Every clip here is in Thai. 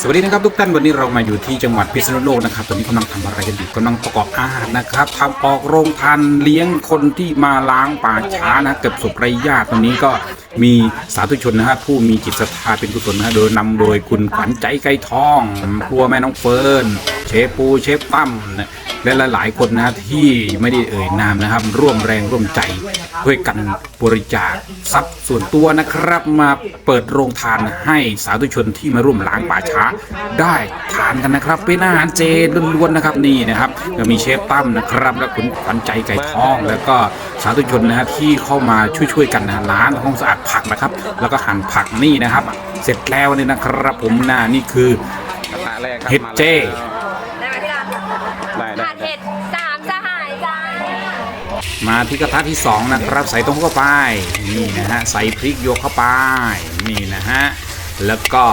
สวัสดีนะครับทุกท่านวันนี้เรามาอยู่ที่จังหวัดพิษณุโลกนะครับตอนนี้กำลังทำอะไรกันอยู่กำลังประกอบอาหารนะครับทำออกโรงทานเลี้ยงคนที่มาล้างป่าช้านะเกือบศพไร้ญาติตอนนี้ก็มีสาธุชนนะฮะผู้มีจิตศรัทธาเป็นกุศลนะฮะโดยนำโดยคุณขวัญใจไก่ทองครัวแม่น้องเฟิร์นเชฟปูเชฟตั้ม และหลายๆคนนะที่ไม่ได้เอ่ยนามนะครับ ร่วมแรงร่วมใจด้วยกันบริจาคทรัพย์ส่วนตัวนะครับมาเปิดโรงทานให้สาธุชนที่มาร่วมล้างป่าช้าได้ทานกันนะครับ เป็นอาหารเจล้วนๆนะครับนี่นะครับก็มีเชฟตั้มนะครับ และคุณขวัญใจไก่ทอง แล้วก็สาธุชนนะฮะที่เข้ามาช่วยๆกันนะล้างห้องสะอาดผักนะครับ แล้วก็หั่นผักนี่นะครับ เสร็จแล้วนี่นะครับผมนะนี่คือเห็ดเจ มาที่กระทะที่สองนะครับ ใส่ต้มเข้าไปนี่นะฮะใส่พริกโยกเข้าไปนี่นะฮะแล้วก็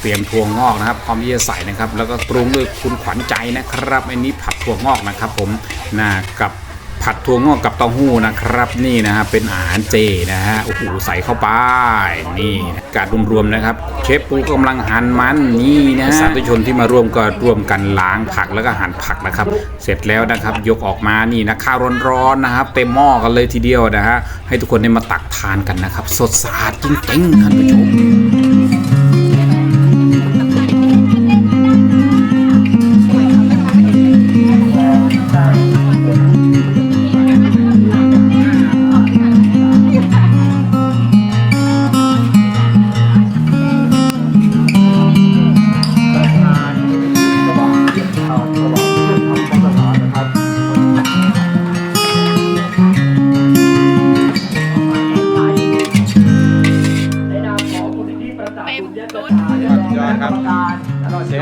เตรียมถั่วงอกนะครับพร้อมที่จะใส่นะครับ แล้วก็ปรุงด้วยคุณขวัญใจนะครับอันนี้ผัดถั่วงอกนะครับ ผมนะกับ ผัดถั่วงอกกับเต้าหู้นะครับ นี่นะฮะเป็นอาหารเจนะฮะโอ้โหใส่เข้าไปนี่การรวมๆนะครับ เชฟปูกำลังหั่นมันนี่นะสาธุชนที่มาร่วมก็ร่วมกันล้างผักแล้วก็หั่นผักนะครับ เสร็จแล้วนะครับ ยกออกมานี่นะข้าวร้อนๆนะครับเต็มหม้อกันเลยทีเดียวนะฮะให้ทุกคนได้มาตักทานกันนะครับ สดสะอาดจริงๆท่านผู้ชม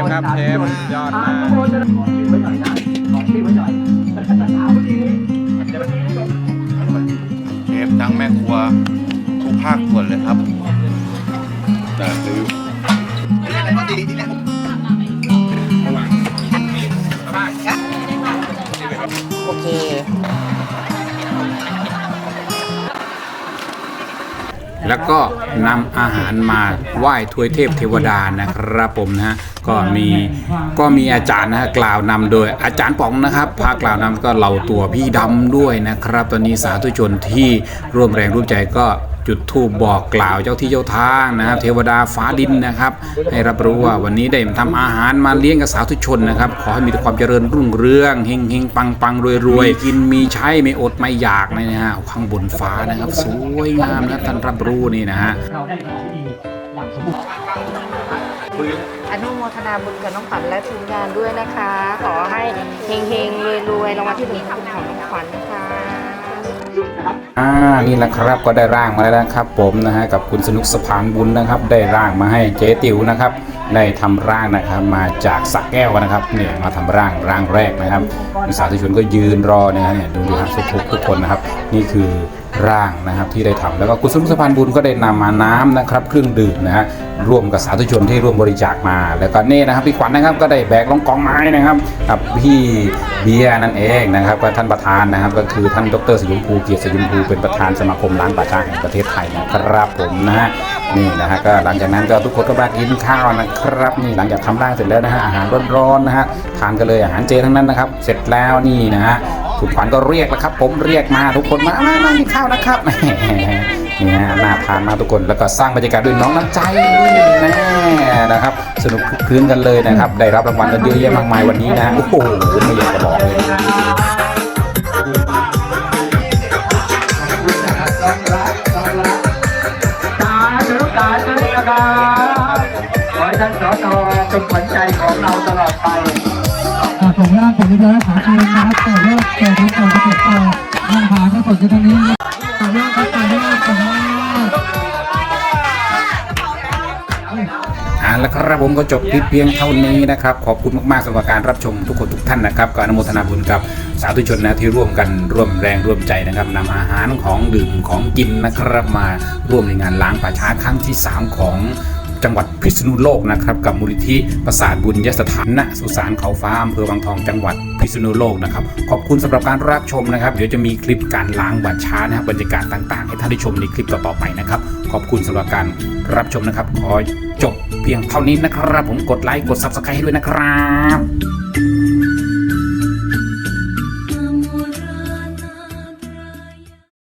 ฟครับเชฟยอดมากขอชื่อไว้หน่อยนะขอชื่อไว้หน่อยเอาดีเดี๋ยววันนี้เชฟทั้งแม่ครัวทุกภาคส่วนเลยครับแต่ซื้อโอเค แล้วก็นำอาหารมาไหว้ทวยเทพเทวดานะครับผมนะฮะก็มีก็มีอาจารย์นะฮะกล่าวนำโดยอาจารย์ป๋องนะครับพากล่าวนำก็เหล่าตัวพี่ดำด้วยนะครับ ตอนนี้สาธุชนที่ร่วมแรงร่วมใจก็ จุดธูปบอกกล่าวเจ้าที่เจ้าทางนะครับ เทวดาฟ้าดินนะครับ ให้รับรู้ว่าวันนี้ได้ทำอาหารมาเลี้ยงกับสาธุชนนะครับ ขอให้มีแต่ความเจริญรุ่งเรืองเฮงเฮงปังปังรวยรวยกินมีใช้ไม่อดไม่อยากนะฮะข้างบนฟ้านะครับ สวยงามนะท่านรับรู้นี่นะฮะเราได้ของที่ดีอย่างสมบูรณ์อนุโมทนาบุญกับน้องขวัญและทีมงานด้วยนะคะ ขอให้เฮงเฮงรวยรวยรางวัลที่หนึ่งของน้องขวัญนะคะ อ่านี่แหละครับก็ได้ร่างมาแล้วนะครับ ผมนะฮะกับคุณสนุกสะพานบุญนะครับ ได้ร่างมาให้เจ๊ติ๋วนะครับ ได้ทำร่างนะครับมาจากสักแก้วนะครับเนี่ยมาทำร่างร่างแรกนะครับมีสาธุชนก็ยืนรอนะฮะเนี่ยดูดูครับทุกทุกคนนะครับ นี่คือ ร่างนะครับที่ได้ทำแล้วก็คุณสนุสะพานบุญก็ได้นำมาน้ำนะครับเครื่องดื่มนะฮะร่วมกับสาธุชนที่ร่วมบริจาคมา แล้วก็นี่นะครับพี่ขวัญนะครับก็ได้แบกลงกองไม้นะครับกับพี่เบียร์นั่นเองนะครับก็ท่านประธานนะครับก็คือท่านดรสยุมภูเกียรติสยุมภูเป็นประธานสมาคมล้างป่าช้าแห่งประเทศไทยนะครับผมนะฮะนี่นะฮะก็หลังจากนั้นก็ทุกคนก็มากินข้าวนะครับนี่หลังจากทำร่างเสร็จแล้วนะฮะอาหารร้อนๆนะฮะทานกันเลยอาหารเจทั้งนั้นนะครับ เสร็จแล้วนี่นะฮะ คุณขวัญก็เรียกแล้วครับ ผมเรียกมาทุกคนมามามากินข้าวนะครับเนี่ฮะน่าทานมากทุกคนแล้วก็สร้างบรรยากาศด้วยน้องน้ำใจแน่นะครับ สนุกขึ้นกันเลยนะครับ ได้รับรางวัลกันเยอะแยะมากมายวันนี้นะโอ้โหไม่อยากจะบอกเลยตาธุตาธุนะครับขอให้ท่านสอนอเป็นขวัญใจของเราตลอดไป อ่าส่งร่างเสร็จเรียบร้อยขอเชิญนะครับเปิดเลิกเปิดทั้งสองปต่อร่างผาทั้งสดอยู่ตรงนี้ต่อร่างครับต่อร่างต่อร่างอ่าแล้วครับผมก็จบคลิปเพียงเท่านี้นะครับ ขอบคุณมากๆสำหรับการรับชมทุกคนทุกท่านนะครับก็อนุโมทนาบุญกับสาธุชนนะที่ร่วมกันร่วมแรงร่วมใจนะครับนำอาหารของดื่มของกินนะครับมาร่วมในงานล้างป่าช้าครั้งที่ 3 ของ จังหวัดพิษณุโลกนะครับกับมูลนิธิประสาทบุญยสถานณสุสานเขาฟ้าอำเภอวังทองจังหวัดพิษณุโลกนะครับขอบคุณสำหรับการรับชมนะครับ เดี๋ยวจะมีคลิปการล้างบัตรช้านะครับบรรยากาศต่างๆ ให้ท่านได้ชมในคลิปต่อๆไปนะครับ ขอบคุณสำหรับการรับชมนะครับ ขอจบเพียงเท่านี้นะครับ ผมกดไลค์กดซับสไครต์ให้ด้วยนะครับ